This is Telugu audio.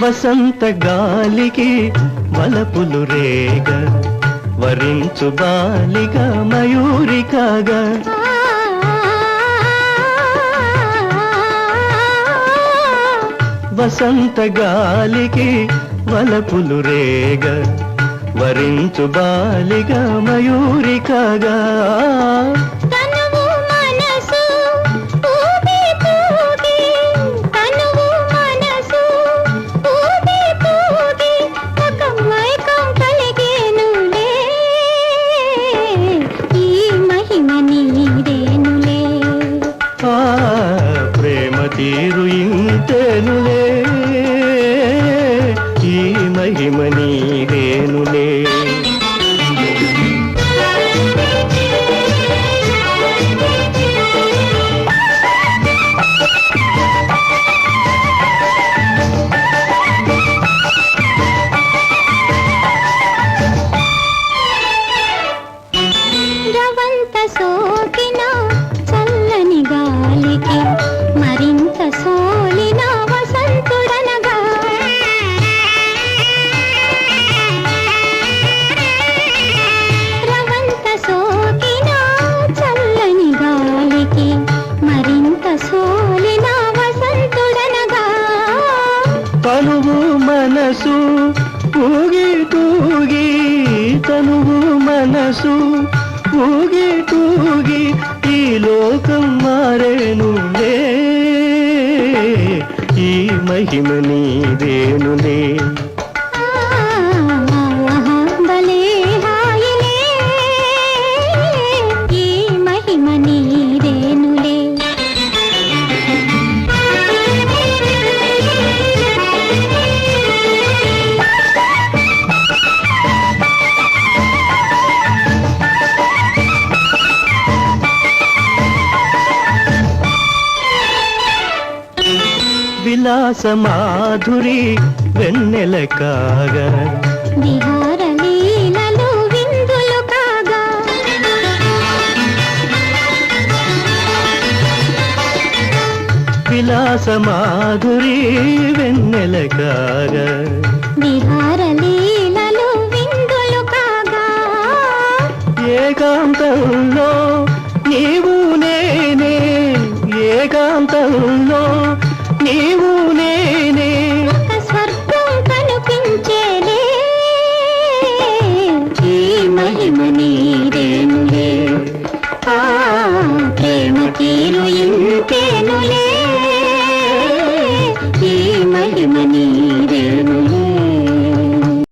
వసంత గాలికి వలపులు రేగ వరించు బాలిక మయూరికగా వసంత గాలికి వలపులు రేగ వరించు బాలిక మయూరికగా తనువు మహిమ తనువు మనసు ఊగి తూగి తనువు మనసు ఊగి తూగి ఈ లోకం మారేను ఈ మహిమ నీదేనులే విలాస మాధురి వెన్నెల కాగా. విహార లీలలు విందులు కాగా. విలాస మాధురి వెన్నెల కాగా. విహార లీలలు విందులు కాగా. ఏకాంతంలో మహిమ నీరేనులే ఆ ప్రేమ తీరు ఇంతేనులే. ఈ మహిమ నీరేనులే